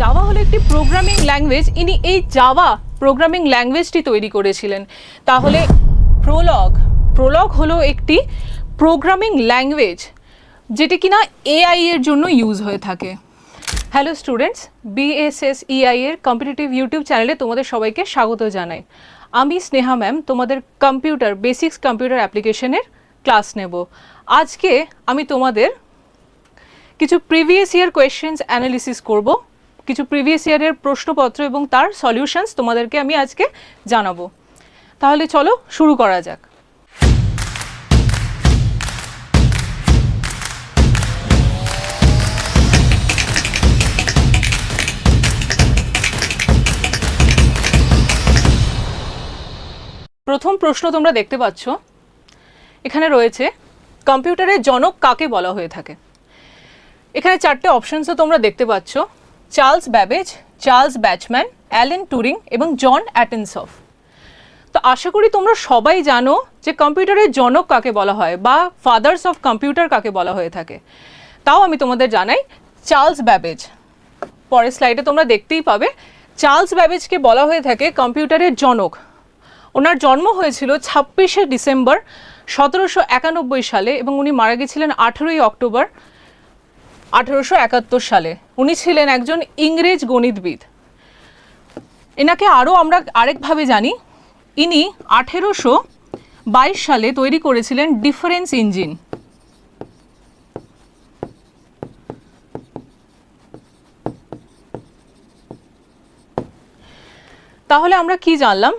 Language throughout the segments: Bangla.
জাভা হলো একটি প্রোগ্রামিং ল্যাঙ্গুয়েজ ইনি এই জাভা প্রোগ্রামিং ল্যাঙ্গুয়েজটি তৈরি করেছিলেন। তাহলে প্রোলগ প্রোলগ হলো একটি প্রোগ্রামিং ল্যাঙ্গুয়েজ যেটি কিনা এআই এর জন্য ইউজ হয়ে থাকে। হ্যালো স্টুডেন্টস বিএসএস ইআই এর কম্পিটিটিভ ইউটিউব চ্যানেলে তোমাদের সবাইকে স্বাগত জানাই। আমি স্নেহা ম্যাম তোমাদের কম্পিউটার বেসিক্স কম্পিউটার অ্যাপ্লিকেশনের ক্লাস নেব। আজকে আমি তোমাদের কিছু প্রিভিয়াস ইয়ার কোয়েশ্চেন্স অ্যানালিসিস করব। কিছু প্রিভিয়াস ইয়ারের প্রশ্নপত্র এবং তার সলিউশনস তোমাদেরকে আমি আজকে জানাব। তাহলে চলো শুরু করা যাক। প্রথম প্রশ্ন তোমরা দেখতে পাচ্ছ। এখানে রয়েছে কম্পিউটারের জনক কাকে বলা হয়ে থাকে? এখানে চারটে অপশানসও তোমরা দেখতে পাচ্ছ। Charles Babbage, Charles Bachman Alan Turing এবং জন অ্যাটেনসফ। তো আশা করি তোমরা সবাই জানো যে কম্পিউটারের জনক কাকে বলা হয় বা ফাদার্স অফ কম্পিউটার কাকে বলা হয়ে থাকে। তাও আমি তোমাদের জানাই, চার্লস ব্যাবেজ। পরের স্লাইডে তোমরা দেখতেই পাবে, চার্লস ব্যাবেজকে বলা হয়ে থাকে কম্পিউটারের জনক। ওনার জন্ম হয়েছিল ছাব্বিশে ডিসেম্বর সতেরোশো একানব্বই সালে এবং উনি মারা গেছিলেন আঠেরোই অক্টোবর আঠেরোশো একাত্তর সালে। উনি ছিলেন একজন ইংরেজ গণিতবিদ। এনাকে আরও আমরা আরেকভাবে জানি। ইনি আঠেরোশো বাইশ সালে তৈরি করেছিলেন ডিফারেন্স ইঞ্জিন। তাহলে আমরা কি জানলাম?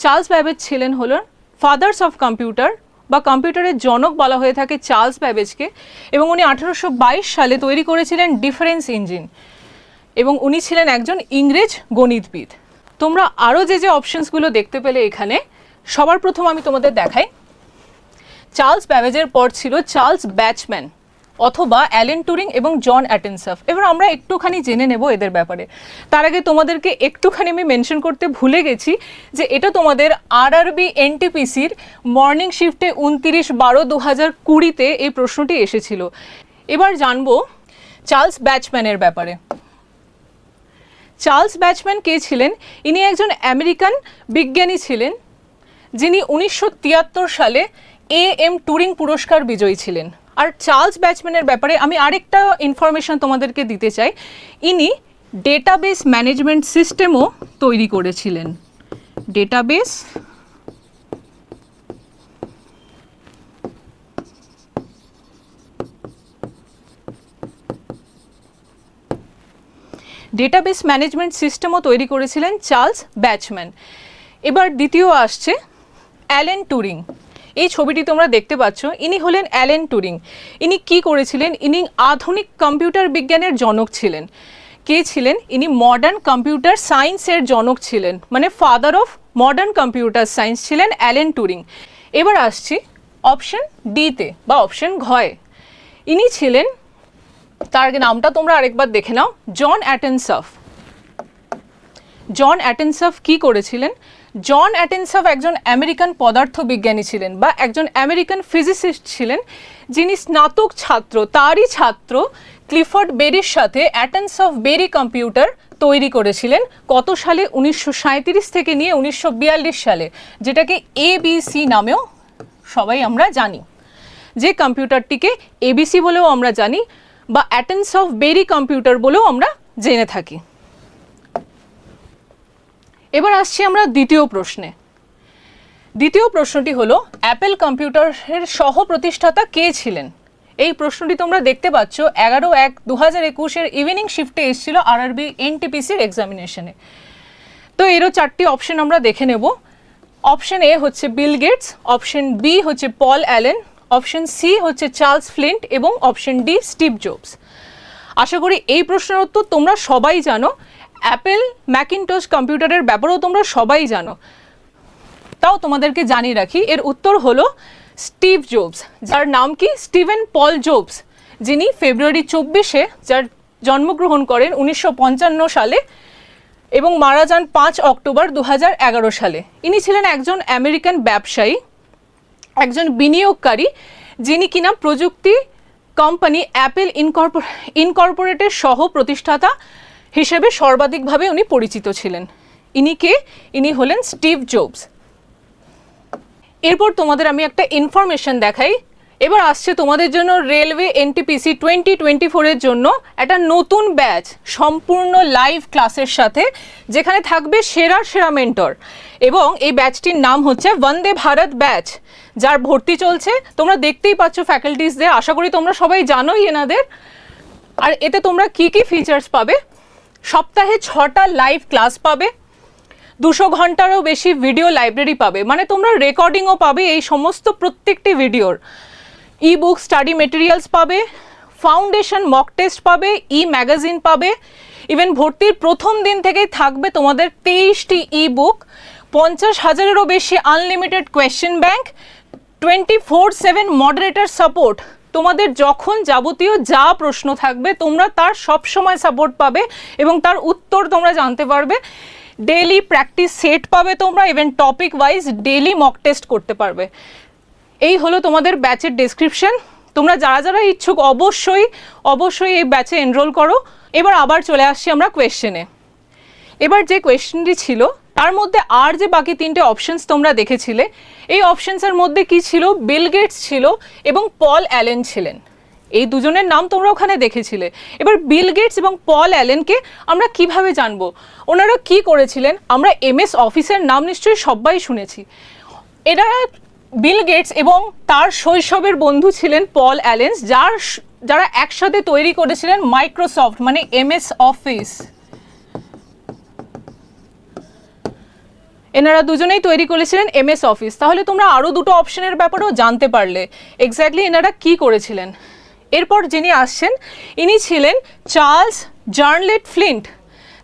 চার্লস ব্যাবেজ ছিলেন হলো ফাদার্স অফ কম্পিউটার বা কম্পিউটারের জনক বলা হয়ে থাকে চার্লস ব্যাবেজকে এবং উনি আঠারোশো বাইশ সালে তৈরি করেছিলেন ডিফারেন্স ইঞ্জিন এবং উনি ছিলেন একজন ইংরেজ গণিতবিদ। তোমরা আরও যে যে অপশনসগুলো দেখতে পেলে এখানে, সবার প্রথম আমি তোমাদের দেখাই। চার্লস ব্যাবেজের পর ছিল চার্লস ব্যাচম্যান অথবা অ্যালেন টুরিং এবং জন অ্যাটেনসফ। এবার আমরা একটুখানি জেনে নেব এদের ব্যাপারে। তার আগে তোমাদেরকে একটুখানি আমি মেনশন করতে ভুলে গেছি যে এটা তোমাদের আর আরবি এনটিপিসির মর্নিং শিফটে উনতিরিশ বারো দু হাজার কুড়িতে এই প্রশ্নটি এসেছিল। এবার জানব চার্লস ব্যাচম্যানের ব্যাপারে। চার্লস ব্যাচম্যান কে ছিলেন? ইনি একজন আমেরিকান বিজ্ঞানী ছিলেন, যিনি উনিশশো তিয়াত্তর সালে এ এম টুরিং পুরস্কার বিজয়ী ছিলেন। আর চার্লস ব্যাচম্যানের ব্যাপারে আমি আরেকটা ইনফরমেশন তোমাদেরকে দিতে চাই। ইনি ডেটাবেস ম্যানেজমেন্ট সিস্টেমও তৈরি করেছিলেন। ডেটাবেস ডেটাবেস ম্যানেজমেন্ট সিস্টেমও তৈরি করেছিলেন চার্লস ব্যাচম্যান এবার দ্বিতীয় আসছে অ্যালেন টুরিং। এই ছবিটি তোমরা দেখতে পাচ্ছ। ইনি হলেন অ্যালেন টুরিং। ইনি কি করেছিলেন? ইনি আধুনিক কম্পিউটার বিজ্ঞানের জনক ছিলেন। কে ছিলেন? ইনি মডার্ন কম্পিউটার সায়েন্সের জনক ছিলেন। মানে father of modern computer science ছিলেন অ্যালেন টুরিং। এবার আসছি অপশন ডিতে বা অপশন ঘয়ে। ইনি ছিলেন, তার আগে নামটা তোমরা আরেকবার দেখে নাও, জন অ্যাটেনসফ। জন অ্যাটেনসফ কি করেছিলেন? জন অ্যাটেনসফ একজন আমেরিকান পদার্থবিজ্ঞানী ছিলেন বা একজন আমেরিকান ফিজিসিস্ট ছিলেন, যিনি স্নাতক ছাত্র, তারই ছাত্র ক্লিফোর্ড বেরির সাথে অ্যাটেন্স অফ বেরি কম্পিউটার তৈরি করেছিলেন কত সালে? উনিশশো সাঁইত্রিশ থেকে নিয়ে উনিশশো বিয়াল্লিশ সালে, যেটাকে এবিসি নামেও সবাই আমরা জানি। যে কম্পিউটারটিকে এবিসি বলেও আমরা জানি বা অ্যাটেন্স অফ বেরি কম্পিউটার বলেও আমরা জেনে থাকি। এবার আসছি আমরা দ্বিতীয় প্রশ্নে। দ্বিতীয় প্রশ্নটি হলো অ্যাপেল কম্পিউটারের সহ প্রতিষ্ঠাতা কে ছিলেন? এই প্রশ্নটি তোমরা দেখতে পাচ্ছ, এগারো এক দু হাজার একুশের ইভিনিং শিফটে এসেছিল আরআরবি এনটিপিসির এক্সামিনেশনে তো এরও চারটি অপশন আমরা দেখে নেব। অপশন এ হচ্ছে বিল গেটস অপশন বি হচ্ছে পল অ্যালেন অপশন সি হচ্ছে চার্লস ফ্লিন্ট এবং অপশন ডি স্টিভ জোবস আশা করি এই প্রশ্নের উত্তর তোমরা সবাই জানো। অ্যাপেল ম্যাকিনটস কম্পিউটারের ব্যাপারেও তোমরা সবাই জানো। তাও তোমাদেরকে জানিয়ে রাখি, এর উত্তর হলো স্টিভ জোবস যার নাম কি? স্টিভেন পল জোবস যিনি ফেব্রুয়ারি চব্বিশে, যার জন্মগ্রহণ করেন উনিশশো পঞ্চান্ন সালে এবং মারা যান পাঁচ অক্টোবর দু হাজার এগারো সালে। ইনি ছিলেন একজন আমেরিকান ব্যবসায়ী, একজন বিনিয়োগকারী, যিনি কিনা প্রযুক্তি কোম্পানি অ্যাপেল ইনকর্পোরেটের সহ প্রতিষ্ঠাতা হিসেবে সর্বাধিকভাবে উনি পরিচিত ছিলেন। ইনি কে? ইনি হলেন স্টিভ জোবস। এরপর তোমাদের আমি একটা ইনফরমেশন দেখাই। এবার আসছে তোমাদের জন্য রেলওয়ে এনটিপিসি টোয়েন্টি টোয়েন্টি ফোরের জন্য একটা নতুন ব্যাচ, সম্পূর্ণ লাইভ ক্লাসের সাথে, যেখানে থাকবে সেরা সেরা মেন্টর এবং এই ব্যাচটির নাম হচ্ছে বন্দে ভারত ব্যাচ যার ভর্তি চলছে। তোমরা দেখতেই পাচ্ছ ফ্যাকাল্টিসদের আশা করি তোমরা সবাই জানোই এনাদের। আর এতে তোমরা কি কি ফিচার্স পাবে? সপ্তাহে ছটা লাইভ ক্লাস পাবে, দুশো ঘন্টারও বেশি ভিডিও লাইব্রেরি পাবে। মানে তোমরা রেকর্ডিংও পাবে এই সমস্ত প্রত্যেকটি ভিডিওর ই বুক স্টাডি মেটেরিয়ালস পাবে ফাউন্ডেশন মক টেস্ট পাবে ই ম্যাগাজিন পাবে ইভেন ভর্তির প্রথম দিন থেকেই থাকবে তোমাদের তেইশটি ই বুক পঞ্চাশ হাজারেরও বেশি unlimited question bank twenty four seven moderator support তোমাদের যখন যাবতীয় যা প্রশ্ন থাকবে, তোমরা তার সব সময় সাপোর্ট পাবে এবং তার উত্তর তোমরা জানতে পারবে। ডেলি প্র্যাকটিস সেট পাবে তোমরা even topic wise daily mock test করতে পারবে। এই হলো তোমাদের ব্যাচের ডেসক্রিপশন তোমরা যারা যারা ইচ্ছুক, অবশ্যই অবশ্যই এই ব্যাচে এনরোল করো। এবার আবার চলে আসছি আমরা কোয়েশ্চেনে এবার যে কোয়েশ্চেনটি ছিল তার মধ্যে আর যে বাকি তিনটে অপশনস তোমরা দেখেছিলে, এই অপশনসের মধ্যে কি ছিল? বিল গেটস ছিল এবং পল অ্যালেন ছিলেন। এই দুজনের নাম তোমরা ওখানে দেখেছিলে। এবার বিল গেটস এবং পল অ্যালেনকে আমরা কীভাবে জানব? ওনারা কি করেছিলেন? আমরা এমএস অফিসের নাম নিশ্চয়ই সবাই শুনেছি। এনারা বিল গেটস এবং তার শৈশবের বন্ধু ছিলেন পল অ্যালেন্স যার যারা একসাথে তৈরি করেছিলেন মাইক্রোসফট মানে এমএস অফিস এনারা দুজনেই তৈরি করেছিলেন এমএস অফিস। তাহলে তোমরা আরও দুটো অপশনের ব্যাপারেও জানতে পারলে এক্স্যাক্টলি এনারা কি করেছিলেন। এরপর যিনি আসছেন, ইনি ছিলেন চার্লস জার্নলেট ফ্লিন্ট,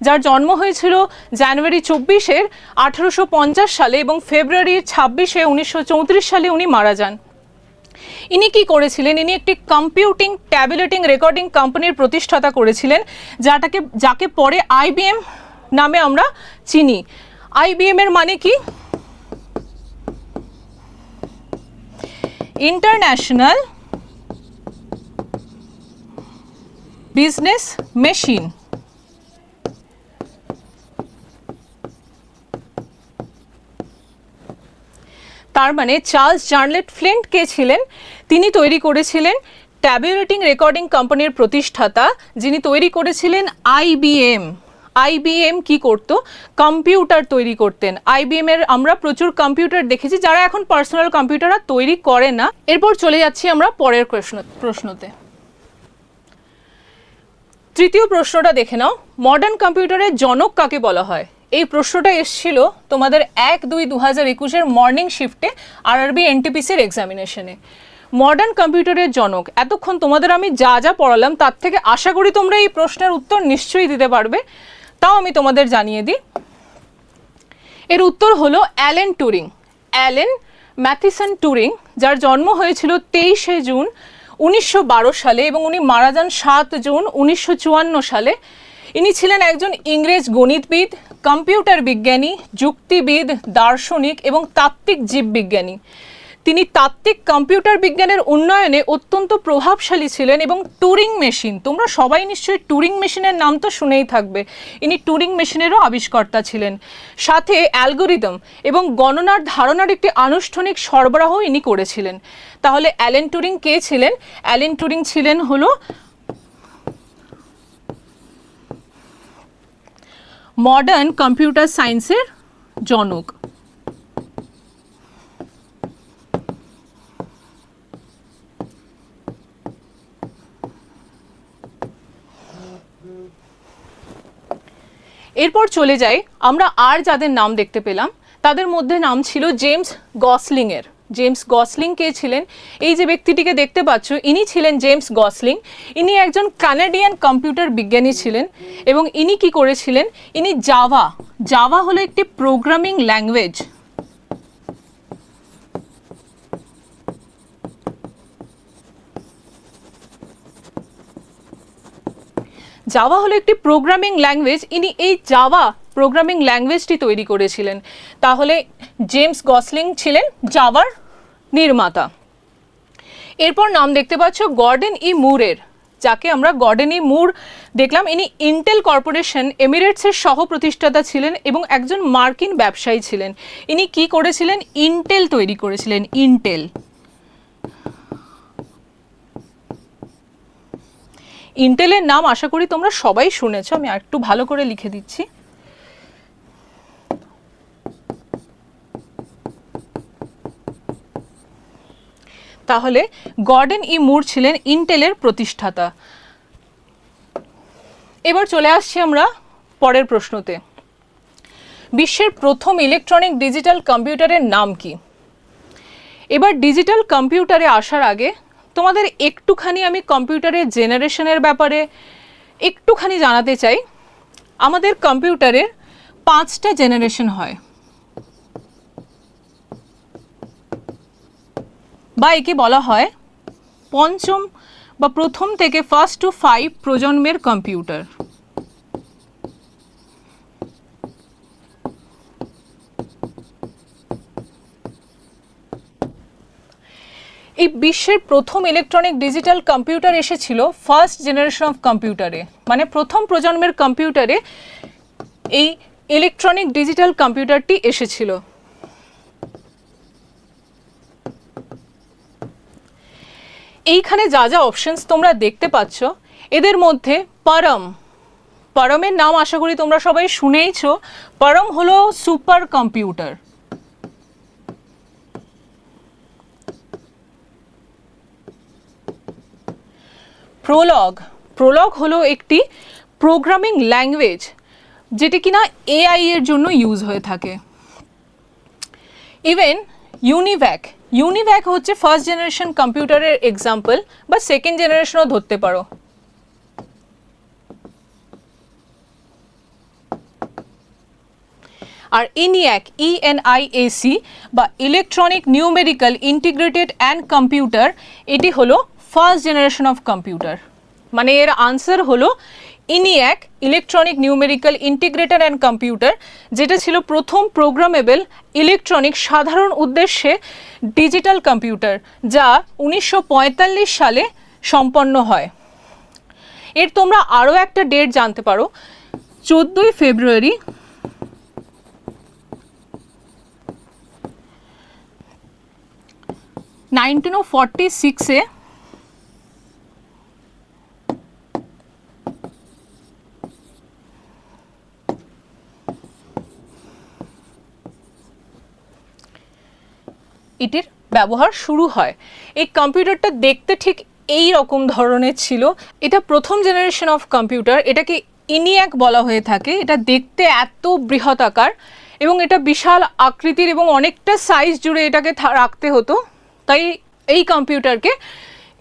যার জন্ম হয়েছিল জানুয়ারি চব্বিশের আঠেরোশো পঞ্চাশ সালে এবং ফেব্রুয়ারির ছাব্বিশে উনিশশো চৌত্রিশ সালে উনি মারা যান। ইনি কি করেছিলেন? ইনি একটি কম্পিউটিং ট্যাবলেটিং রেকর্ডিং কোম্পানির প্রতিষ্ঠাতা করেছিলেন, যাটাকে, যাকে পরে আইবিএম নামে আমরা চিনি। আইবিএম এর মানে কি? ইন্টারন্যাশনাল বিজনেস মেশিন তার মানে চার্লস জার্নলেট ফ্লিন্ট কে ছিলেন? তিনি তৈরি করেছিলেন ট্যাবুলেটিং রেকর্ডিং কোম্পানির প্রতিষ্ঠাতা, যিনি তৈরি করেছিলেন আইবিএম আইবিএম কি করত? কম্পিউটার তৈরি করতেন। আইবিএম এর আমরা প্রচুর কম্পিউটার দেখেছি, যারা এখন পার্সোনাল কম্পিউটার আর তৈরি করে না। এরপর চলে যাচ্ছি আমরা পরের প্রশ্ন প্রশ্নতে। তৃতীয় প্রশ্নটা দেখে নাও। মডার্ন কম্পিউটারের জনক কাকে বলা হয়? এই প্রশ্নটা এসেছিল তোমাদের এক দুই দু হাজার একুশের মর্নিং শিফটে আর আরআরবি এনটিপিসির এক্সামিনেশনে মডার্ন কম্পিউটারের জনক, এতক্ষণ তোমাদের আমি যা যা পড়ালাম, তার থেকে আশা করি তোমরা এই প্রশ্নের উত্তর নিশ্চয়ই দিতে পারবে। তাও আমি তোমাদের জানিয়ে দিই। এর উত্তর হলো Alan Turing. Alan Mathison Turing, যার জন্ম হয়েছিল তেইশে জুন উনিশশো বারো সালে এবং উনি মারা যান সাত জুন উনিশশো চুয়ান্ন সালে। ইনি ছিলেন একজন ইংরেজ গণিতবিদ, কম্পিউটার বিজ্ঞানী, যুক্তিবিদ, দার্শনিক এবং তাত্ত্বিক জীববিজ্ঞানী। তিনি তাত্ত্বিক কম্পিউটার বিজ্ঞানের উন্নয়নে অত্যন্ত প্রভাবশালী ছিলেন এবং টুরিং মেশিন তোমরা সবাই নিশ্চয়ই টুরিং মেশিনের নাম তো শুনেই থাকবে, ইনি টুরিং মেশিনেরও আবিষ্কর্তা ছিলেন। সাথে অ্যালগোরিদম এবং গণনার ধারণার একটি আনুষ্ঠানিক সরবরাহ ইনি করেছিলেন। তাহলে অ্যালেন টুরিং কে ছিলেন? অ্যালেন টুরিং ছিলেন হলো মডার্ন কম্পিউটার সায়েন্সের জনক। এরপর চলে যাই, আমরা আর যাদের নাম দেখতে পেলাম, তাদের মধ্যে নাম ছিল জেমস গসলিংয়ের। জেমস গসলিং কে ছিলেন? এই যে ব্যক্তিটিকে দেখতে পাচ্ছ, ইনি ছিলেন জেমস গসলিং। ইনি একজন কানাডিয়ান কম্পিউটার বিজ্ঞানী ছিলেন এবং ইনি কি করেছিলেন? ইনি জাভা। জাভা হলো একটি প্রোগ্রামিং ল্যাঙ্গুয়েজ জাভা হলো একটি প্রোগ্রামিং ল্যাঙ্গুয়েজ ইনি এই জাভা প্রোগ্রামিং ল্যাঙ্গুয়েজটি তৈরি করেছিলেন। তাহলে জেমস গসলিং ছিলেন জাভার নির্মাতা। এরপর নাম দেখতে পাচ্ছ গর্ডেন ই মুরের যাকে আমরা গর্ডেন ই মুর দেখলাম। ইনি ইন্টেল কর্পোরেশন এমিরেটসের সহ প্রতিষ্ঠাতা ছিলেন এবং একজন মার্কিন ব্যবসায়ী ছিলেন। ইনি কি করেছিলেন? ইন্টেল তৈরি করেছিলেন ইন্টেল ইন্টেলের নাম আশা করি তোমরা সবাই শুনেছ, আমি একটু ভালো করে লিখে দিচ্ছি। তাহলে গর্ডেন ই মুর ছিলেন ইন্টেলের প্রতিষ্ঠাতা। এবার চলে আসছি আমরা পরের প্রশ্নতে। বিশ্বের প্রথম ইলেকট্রনিক ডিজিটাল কম্পিউটারের নাম কি? এবার ডিজিটাল কম্পিউটারে আসার আগে তোমাদের একটুখানি আমি কম্পিউটারের জেনারেশনের ব্যাপারে একটুখানি জানাতে চাই। আমাদের কম্পিউটারের পাঁচটা জেনারেশন হয়। বা একে বলা হয় পঞ্চম বা প্রথম থেকে ফার্স্ট টু ফাইভ প্রজন্মের কম্পিউটার। এই বিশ্বের প্রথম ইলেকট্রনিক ডিজিটাল কম্পিউটার এসেছিল ফার্স্ট জেনারেশন অফ কম্পিউটারে মানে প্রথম প্রজন্মের কম্পিউটারে এই ইলেকট্রনিক ডিজিটাল কম্পিউটারটি এসেছিল। এইখানে যা যা অপশনস তোমরা দেখতে পাচ্ছ, এদের মধ্যে পরম। পরমের নাম আশা করি তোমরা সবাই শুনেইছ। পরম হলো সুপার কম্পিউটার প্রোলগ। প্রোলগ হলো একটি প্রোগ্রামিং ল্যাঙ্গুয়েজ যেটি কিনা এআই এর জন্য ইউজ হয়ে থাকে। ইভেন ইউনিভ্যাক ইউনিভ্যাক হচ্ছে ফার্স্ট জেনারেশন কম্পিউটারের এক্সাম্পল বা সেকেন্ড জেনারেশনও ধরতে পারো। আর ইনিয়াক ইএনআইএসি বা electronic numerical integrated and computer এটি হলো ফার্স্ট জেনারেশন অফ কম্পিউটার। মানে এর আনসার হলো ENIAC electronic numerical integrator and computer, যেটা ছিল প্রথম প্রোগ্রামেবল ইলেকট্রনিক সাধারণ উদ্দেশ্যে ডিজিটাল কম্পিউটার, যা উনিশশো পঁয়তাল্লিশ সালে সম্পন্ন হয়। এর তোমরা আরও একটা ডেট জানতে পারো, চোদ্দোই ফেব্রুয়ারি নাইনটিন ও ফর্টি সিক্সে এটির ব্যবহার শুরু হয়। এই কম্পিউটারটা দেখতে ঠিক এই রকম ধরনের ছিল। এটা প্রথম জেনারেশন অফ কম্পিউটার এটাকে ইনিয়াক বলা হয়ে থাকে। এটা দেখতে এত বৃহৎ আকার এবং এটা বিশাল আকৃতির এবং অনেকটা সাইজ জুড়ে এটাকে রাখতে হতো। তাই এই কম্পিউটারকে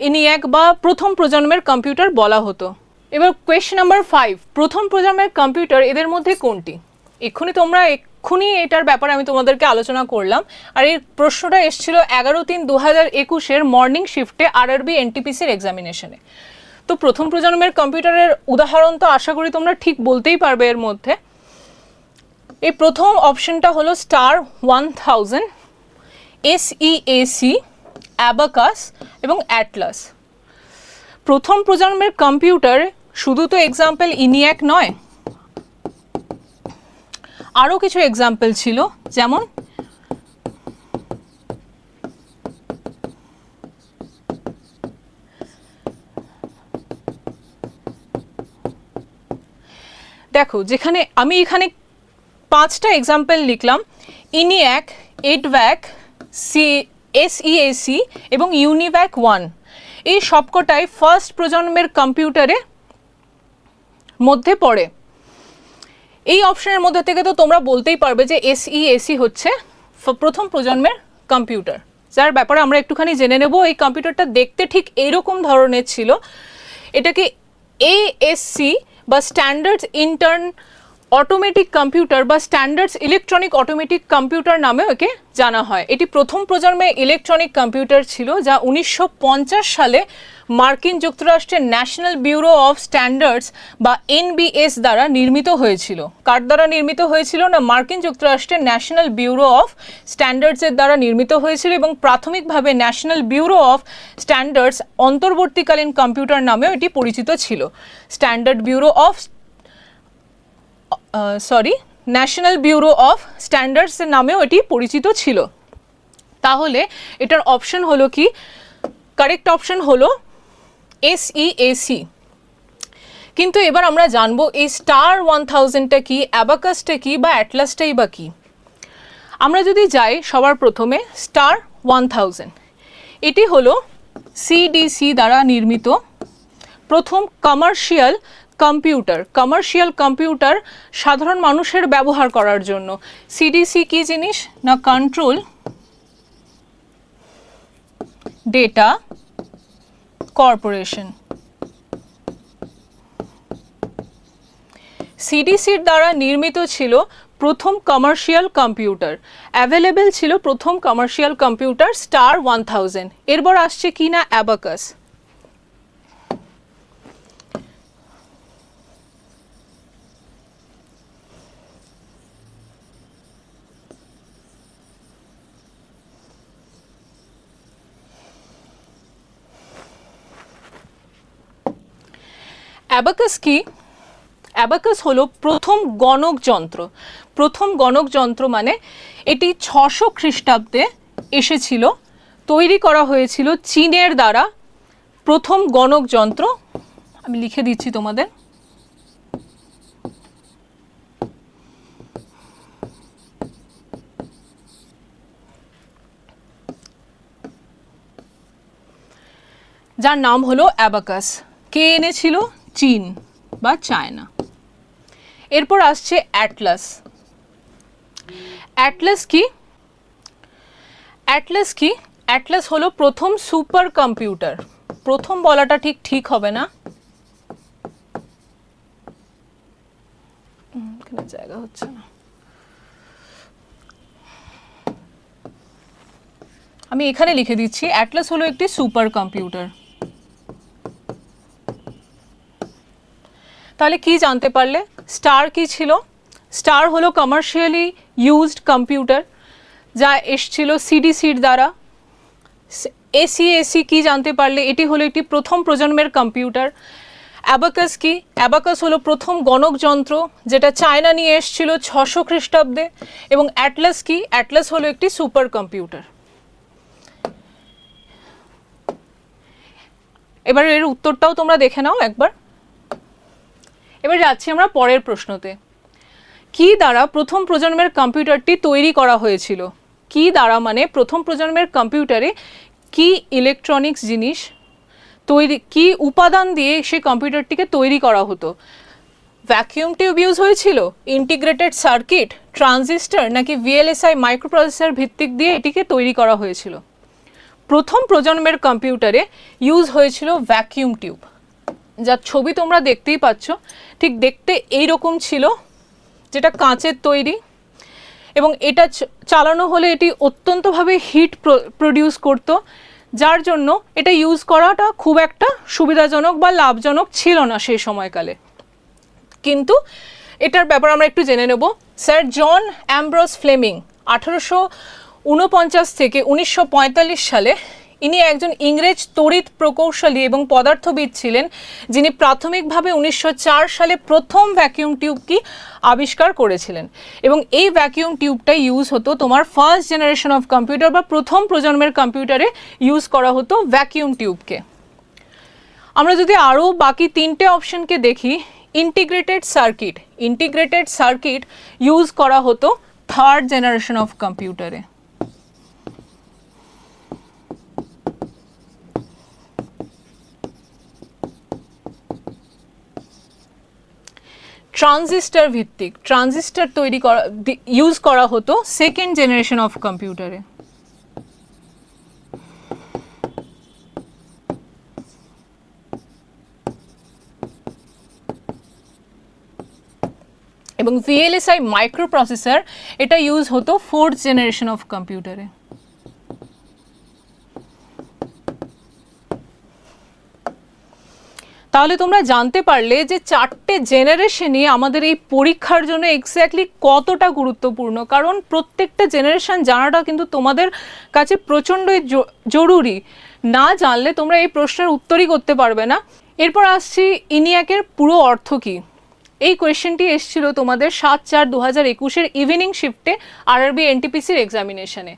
ইনিয়াক বা প্রথম প্রজন্মের কম্পিউটার বলা হতো। এবার কোয়েশ্চেন নাম্বার ফাইভ প্রথম প্রজন্মের কম্পিউটার এদের মধ্যে কোনটি? এক্ষুনি তোমরা এক্ষুনি এটার ব্যাপারে আমি তোমাদেরকে আলোচনা করলাম। আর এই প্রশ্নটা এসেছিল এগারো তিন দু হাজার একুশের মর্নিং শিফটে আরআরবি এনটিপিসির এক্সামিনেশনে তো প্রথম প্রজন্মের কম্পিউটারের উদাহরণ তো আশা করি তোমরা ঠিক বলতেই পারবে এর মধ্যে। এই প্রথম অপশনটা হলো star one thousand SEAC abacus এবং অ্যাটলাস প্রথম প্রজন্মের কম্পিউটার শুধু তো এক্সাম্পল ইনিয়াক নয় আরও কিছু এক্সাম্পল ছিল, যেমন? দেখো, যেখানে আমি এখানে পাঁচটা এক্সাম্পল লিখলাম ইনিয়াক এডভ্যাক সি এসইএসি এবং ইউনিভ্যাক ওয়ান এই সবকটাই ফার্স্ট প্রজন্মের কম্পিউটারে মধ্যে পড়ে। এই অপশনের মধ্যে থেকে তো তোমরা বলতেই পারবে যে এসইএসি হচ্ছে প্রথম প্রজন্মের কম্পিউটার। যার ব্যাপারে আমরা একটুখানি জেনে নেব। এই কম্পিউটারটা দেখতে ঠিক এরকম ধরনের ছিল। এটাকে এএসসি বা স্ট্যান্ডার্ড ইন্টার্ন অটোমেটিক কম্পিউটার বা স্ট্যান্ডার্ডস ইলেকট্রনিক অটোমেটিক কম্পিউটার নামেও একে জানা হয়। এটি প্রথম প্রজন্মে ইলেকট্রনিক কম্পিউটার ছিল, যা উনিশশো পঞ্চাশ সালে মার্কিন যুক্তরাষ্ট্রের ন্যাশনাল ব্যুরো অফ স্ট্যান্ডার্ডস বা এনবিএস দ্বারা নির্মিত হয়েছিল। কার দ্বারা নির্মিত হয়েছিল না, মার্কিন যুক্তরাষ্ট্রের ন্যাশনাল ব্যুরো অফ স্ট্যান্ডার্ডসের দ্বারা নির্মিত হয়েছিল এবং প্রাথমিকভাবে ন্যাশনাল ব্যুরো অফ স্ট্যান্ডার্ডস অন্তর্বর্তীকালীন কম্পিউটার নামেও এটি পরিচিত ছিল। Standard bureau of sorry national bureau of স্ট্যান্ডার্ডসের নামেও এটি পরিচিত ছিল। তাহলে এটার অপশন হলো কি? কারেক্ট অপশন হলো এসইএসি কিন্তু এবার আমরা জানব, এই স্টার ওয়ান থাউজেন্ডটা কি অ্যাবাকাসটা কি, বা অ্যাটলাসটাই বা কি? আমরা যদি যাই সবার প্রথমে স্টার ওয়ান থাউজেন্ড এটি হলো সিডিসি দ্বারা নির্মিত প্রথম কমার্শিয়াল কম্পিউটার কমার্শিয়াল কম্পিউটার সাধারণ মানুষের ব্যবহার করার জন্য। সিডিসি কি জিনিস? না কন্ট্রোল ডেটা কর্পোরেশন সিডিসির দ্বারা নির্মিত ছিল প্রথম কমার্শিয়াল কম্পিউটার অ্যাভেলেবেল ছিল প্রথম commercial computer star one thousand এরপর আসছে কি না? অ্যাবাকাস অ্যাবাকাস কি? অ্যাবাকাস হলো প্রথম গণক যন্ত্র। প্রথম গণক যন্ত্র মানে এটি ছশো খ্রিস্টাব্দে এসেছিল, তৈরি করা হয়েছিল চীনের দ্বারা। প্রথম গণক যন্ত্র, আমি লিখে দিচ্ছি তোমাদের। যার নাম হলো অ্যাবাকাস। কে এনেছিল? চীন বা চায়না। এরপর আসছে অ্যাটলাস। অ্যাটলাস কি? অ্যাটলাস কি? অ্যাটলাস হলো প্রথম সুপার কম্পিউটার। প্রথম বলাটা ঠিক ঠিক হবে না। জায়গা হচ্ছে না। আমি এখানে লিখে দিচ্ছি, অ্যাটলাস হলো একটি সুপার কম্পিউটার। তাহলে কি জানতে পারলে? স্টার কি ছিল? স্টার হলো কমার্শিয়ালি ইউজড কম্পিউটার যা এসছিল সিডিসির দ্বারা। এসি এসি কি জানতে পারলে? এটি হলো একটি প্রথম প্রজন্মের কম্পিউটার অ্যাবাকাস কি? অ্যাবাকাস হলো প্রথম গণক যন্ত্র যেটা চায়না নিয়ে এসছিল ছশো খ্রিস্টাব্দে এবং অ্যাটলাস কি? অ্যাটলাস হলো একটি সুপার কম্পিউটার এবার এর উত্তরটাও তোমরা দেখে নাও একবার। এবার যাচ্ছি আমরা পরের প্রশ্নতে। কি দ্বারা প্রথম প্রজন্মের কম্পিউটারটি তৈরি করা হয়েছিল? কি দ্বারা মানে প্রথম প্রজন্মের কম্পিউটারে কি ইলেকট্রনিক্স জিনিস তৈরি, কি উপাদান দিয়ে সেই কম্পিউটারটিকে তৈরি করা হতো? ভ্যাকিউম টিউব ইউজ হয়েছিল? ইন্টিগ্রেটেড সার্কিট ট্রানজিস্টর নাকি ভিএলএসআই মাইক্রোপ্রসেসর ভিত্তিক দিয়ে এটিকে তৈরি করা হয়েছিল? প্রথম প্রজন্মের কম্পিউটারে ইউজ হয়েছিল ভ্যাকিউম টিউব যার ছবি তোমরা দেখতেই পাচ্ছ, ঠিক দেখতে এই রকম ছিল যেটা কাঁচের তৈরি এবং এটা চালানো হলে এটি অত্যন্তভাবে হিট প্রডিউস করত, যার জন্য এটা ইউজ করাটা খুব একটা সুবিধাজনক বা লাভজনক ছিল না সেই সময়কালে। কিন্তু এটার ব্যাপারে আমরা একটু জেনে নেব। স্যার জন অ্যাম্ব্রোস ফ্লেমিং আঠারোশো উনপঞ্চাশ থেকে উনিশশো পঁয়তাল্লিশ সালে ইনি একজন ইংরেজ তড়িৎ প্রকৌশলী এবং পদার্থবিদ ছিলেন, যিনি প্রাথমিকভাবে উনিশশো চার সালে প্রথম ভ্যাকিউম টিউবটি আবিষ্কার করেছিলেন। এবং এই ভ্যাকিউম টিউবটাই ইউজ হতো তোমার ফার্স্ট জেনারেশন অফ কম্পিউটার বা প্রথম প্রজন্মের কম্পিউটারে ইউজ করা হতো ভ্যাকিউম টিউবকে আমরা যদি আরও বাকি তিনটে অপশনকে দেখি integrated circuit integrated circuit use করা হতো থার্ড জেনারেশন অফ কম্পিউটারে ট্রানজিস্টার ভিত্তিক, ট্রানজিস্টার তৈরি করা ইউজ করা হতো সেকেন্ড জেনারেশন অফ কম্পিউটারে এবং ভিএলএসআই মাইক্রো প্রসেসর এটা ইউজ হতো ফোর্থ জেনারেশন অফ কম্পিউটারে তাহলে তোমরা জানতে পারলে যে চারটে জেনারেশনই আমাদের এই পরীক্ষার জন্য এক্স্যাক্টলি কতটা গুরুত্বপূর্ণ। কারণ প্রত্যেকটা জেনারেশন জানাটা কিন্তু তোমাদের কাছে প্রচণ্ডই জরুরি। না জানলে তোমরা এই প্রশ্নের উত্তরই করতে পারবে না। এরপর আসছি ইনিয়াকের পুরো অর্থ কী? এই কোয়েশ্চেনটি এসেছিল তোমাদের সাত চার দু হাজার একুশের ইভিনিং শিফটে আরআরবি এনটিপিসির এক্সামিনেশনে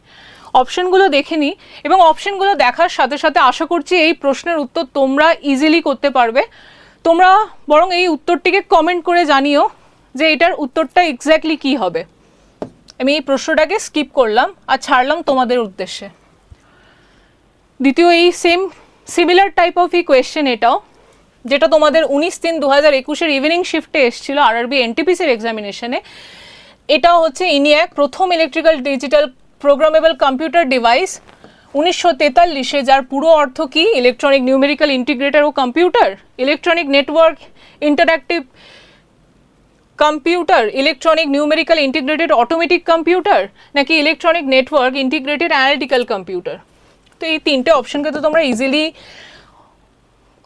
অপশনগুলো দেখে নিই এবং অপশনগুলো দেখার সাথে সাথে আশা করছি এই প্রশ্নের উত্তর তোমরা ইজিলি করতে পারবে। তোমরা বরং এই উত্তরটিকে কমেন্ট করে জানিও যে এটার উত্তরটা এক্স্যাক্টলি কী হবে। আমি এই প্রশ্নটাকে স্কিপ করলাম আর ছাড়লাম তোমাদের উদ্দেশ্যে। দ্বিতীয় এই same similar type of uh question এটাও, যেটা তোমাদের উনিশ তিন দু হাজার একুশের ইভিনিং শিফটে এসেছিল আরআরবি এনটিপিসির এক্সামিনেশনে এটাও হচ্ছে ইনিয়াক প্রথম electrical digital programmable computer device উনিশশো তেতাল্লিশে যার পুরো অর্থ কি? ইলেকট্রনিক নিউমেরিক্যাল ইন্টিগ্রেটর ও computer electronic network interactive computer electronic numerical integrated automatic computer নাকি electronic network integrated analytical computer তো এই তিনটে অপশনকে তো তোমরা ইজিলি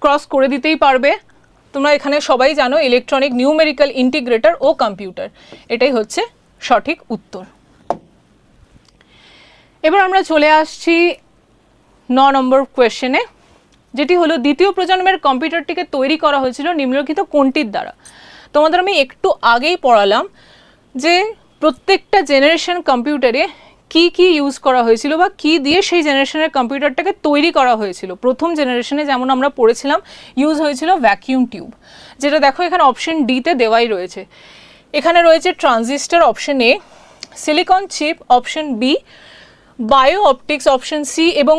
ক্রস করে দিতেই পারবে। তোমরা এখানে সবাই জানো ইলেকট্রনিক নিউমেরিক্যাল ইন্টিগ্রেটর ও কম্পিউটার এটাই হচ্ছে সঠিক উত্তর। এবার আমরা চলে আসছি ন নম্বর কোয়েশ্চেনে যেটি হলো দ্বিতীয় প্রজন্মের কম্পিউটারটিকে তৈরি করা হয়েছিল নিম্নলিখিত কোনটির দ্বারা? তোমাদের আমি একটু আগেই পড়ালাম যে প্রত্যেকটা জেনারেশন কম্পিউটারে কি কি ইউজ করা হয়েছিল বা কি দিয়ে সেই জেনারেশনের কম্পিউটারটাকে তৈরি করা হয়েছিল। প্রথম জেনারেশনে যেমন আমরা পড়েছিলাম ইউজ হয়েছিল ভ্যাকিউম টিউব যেটা দেখো এখানে অপশন ডিতে দেওয়াই রয়েছে। এখানে রয়েছে transistor option A silicon chip option B bio optics option C এবং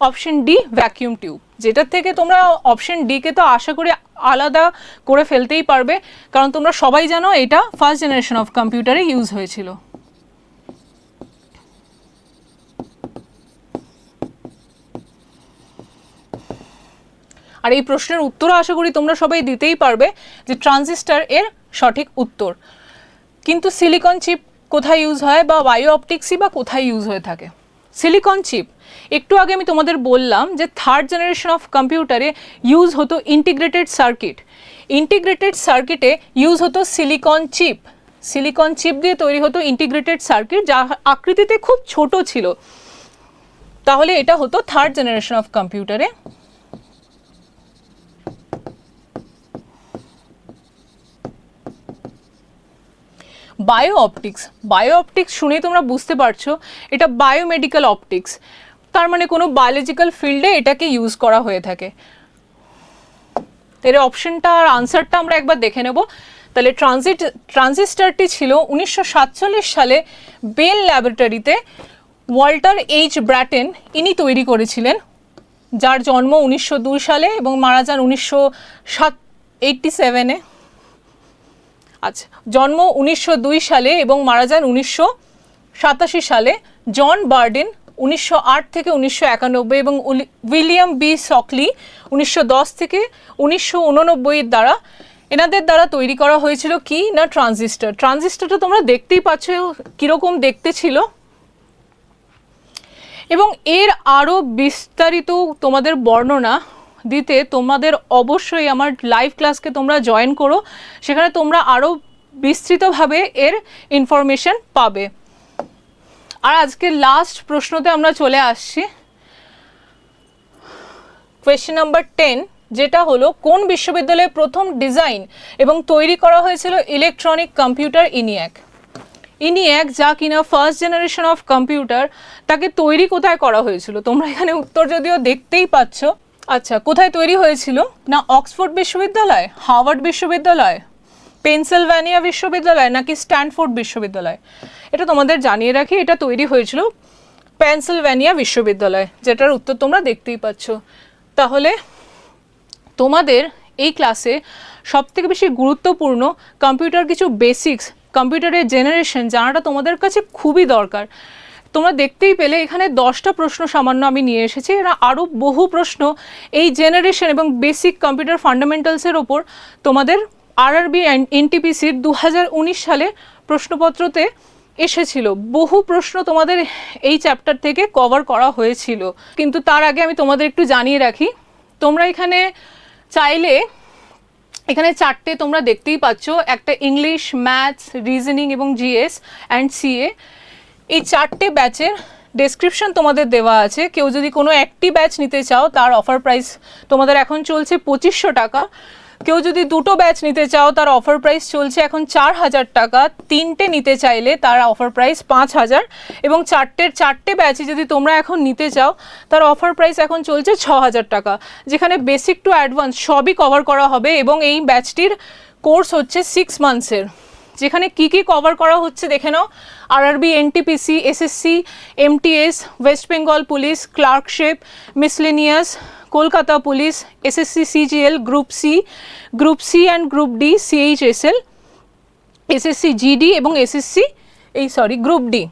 অপশন ডি ভ্যাকিউম টিউব, যেটার থেকে তোমরা অপশন ডিকে তো আশা করি আলাদা করে ফেলতেই পারবে, কারণ তোমরা সবাই জানো এটা ফার্স্ট জেনারেশন অফ কম্পিউটারে ইউজ হয়েছিল। আর এই প্রশ্নের উত্তরও আশা করি তোমরা সবাই দিতেই পারবে যে ট্রানজিস্টার এর সঠিক উত্তর। কিন্তু সিলিকন চিপ কোথায় ইউজ হয় বা বায়ো অপটিক্সই বা কোথায় ইউজ হয়ে থাকে? সিলিকন চিপ একটু আগে আমি তোমাদের বললাম যে থার্ড জেনারেশন অফ কম্পিউটারে ইউজ হতো ইন্টিগ্রেটেড সার্কিট ইন্টিগ্রেটেড সার্কিটে ইউজ হতো সিলিকন চিপ সিলিকন চিপ দিয়ে তৈরি হতো ইন্টিগ্রেটেড সার্কিট যা আকৃতিতে খুব ছোট ছিল। তাহলে এটা হতো থার্ড জেনারেশন অফ কম্পিউটারে বায়ো অপটিক্স বায়ো অপটিক্স শুনে তোমরা বুঝতে পারছ, এটা বায়োমেডিক্যাল অপটিক্স তার মানে কোনো বায়োলজিক্যাল ফিল্ডে এটাকে ইউজ করা হয়ে থাকে। এর অপশনটা আর আনসারটা আমরা একবার দেখে নেব। তাহলে ট্রানজিট ট্রানজিস্টারটি ছিল উনিশশো সাতচল্লিশ সালে বেল ল্যাবরেটরিতে ওয়াল্টার এইচ ব্র্যাটেন ইনি তৈরি করেছিলেন, যার জন্ম উনিশশো দুই সালে এবং মারা যান উনিশশো সাত এইটটি সেভেনে আচ্ছা জন্ম উনিশশো দুই সালে এবং মারা যান উনিশশো সাতাশি সালে। জন বার্ডেন উনিশশো আট থেকে উনিশশো একানব্বই এবং উইলিয়াম বি সকলি উনিশশো দশ থেকে উনিশশো দ্বারা এনাদের দ্বারা তৈরি করা হয়েছিল কি না ট্রানজিস্টার? ট্রানজিস্টারটা তোমরা দেখতেই পাচ্ছ, কীরকম দেখতে ছিল। এবং এর আরও বিস্তারিত তোমাদের বর্ণনা দিতে তোমাদের অবশ্যই আমার লাইভ ক্লাসকে তোমরা জয়েন করো। সেখানে তোমরা আরও বিস্তৃতভাবে এর ইনফরমেশন পাবে। আর আজকে লাস্ট প্রশ্নতে আমরা চলে আসছি। কোয়েশ্চেন নাম্বার টেন যেটা হলো কোন বিশ্ববিদ্যালয়ে প্রথম ডিজাইন এবং তৈরি করা হয়েছিল ইলেকট্রনিক কম্পিউটার ইনিয়াক ইনিয়াক যা কিনা ফার্স্ট জেনারেশন অফ কম্পিউটার তাকে তৈরি কোথায় করা হয়েছিল? তোমরা এখানে উত্তর যদিও দেখতেই পাচ্ছ। আচ্ছা কোথায় তৈরি হয়েছিল? না অক্সফোর্ড বিশ্ববিদ্যালয়, হার্ভার্ড বিশ্ববিদ্যালয়, পেনসিলভ্যানিয়া বিশ্ববিদ্যালয় নাকি স্ট্যানফোর্ড বিশ্ববিদ্যালয়? এটা তোমাদের জানিয়ে রাখি, এটা তৈরি হয়েছিল পেনসিলভ্যানিয়া বিশ্ববিদ্যালয়, যেটার উত্তর তোমরা দেখতেই পাচ্ছ। তাহলে তোমাদের এই ক্লাসে সবথেকে বেশি গুরুত্বপূর্ণ কম্পিউটার কিছু বেসিক্স কম্পিউটারের জেনারেশন জানাটা তোমাদের কাছে খুবই দরকার। তোমরা দেখতেই পেলে, এখানে দশটা প্রশ্ন সামান্য আমি নিয়ে এসেছি। এরা আরও বহু প্রশ্ন এই জেনারেশন এবং বেসিক কম্পিউটার ফান্ডামেন্টালসের ওপর তোমাদের আরআরবি এনটিপিসির দু হাজার উনিশ সালে প্রশ্নপত্রতে এসেছিল। বহু প্রশ্ন তোমাদের এই চ্যাপ্টার থেকে কভার করা হয়েছিল। কিন্তু তার আগে আমি তোমাদের একটু জানিয়ে রাখি, তোমরা এখানে চাইলে, এখানে চারটে তোমরা দেখতেই পাচ্ছ। একটা ইংলিশ ম্যাথস রিজনিং এবং জিএস অ্যান্ড সিএ এই চারটে ব্যাচের ডেসক্রিপশন তোমাদের দেওয়া আছে। কেউ যদি কোনো একটি ব্যাচ নিতে চাও, তার অফার প্রাইস তোমাদের এখন চলছে পঁচিশশো টাকা। কেউ যদি দুটো ব্যাচ নিতে চাও, তার অফার প্রাইস চলছে এখন চার হাজার টাকা। তিনটে নিতে চাইলে তার অফার প্রাইস পাঁচ হাজার। এবং চারটের চারটে ব্যাচই যদি তোমরা এখন নিতে চাও, তার অফার প্রাইস এখন চলছে ছ হাজার টাকা। যেখানে বেসিক টু অ্যাডভান্স সবই কভার করা হবে এবং এই ব্যাচটির কোর্স হচ্ছে সিক্স মান্থসের যেখানে কি কি কভার করা হচ্ছে দেখে নাও। আর RRB NTPC SSC MTS West Bengal police clerkship miscellaneous Kolkata police SSC CGL group C group C and group D CHSL SSC GD এবং এসএসসি এই সরি গ্রুপ ডি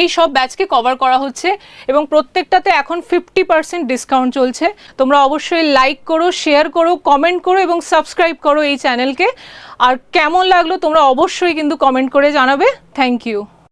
এই সব ব্যাচকে কভার করা হচ্ছে এবং প্রত্যেকটাতে এখন ফিফটি পার্সেন্ট ডিসকাউন্ট চলছে। তোমরা অবশ্যই লাইক করো শেয়ার করো কমেন্ট করো এবং সাবস্ক্রাইব করো এই চ্যানেলকে আর কেমন লাগল তোমরা অবশ্যই কিন্তু কমেন্ট করে জানাবে। Thank you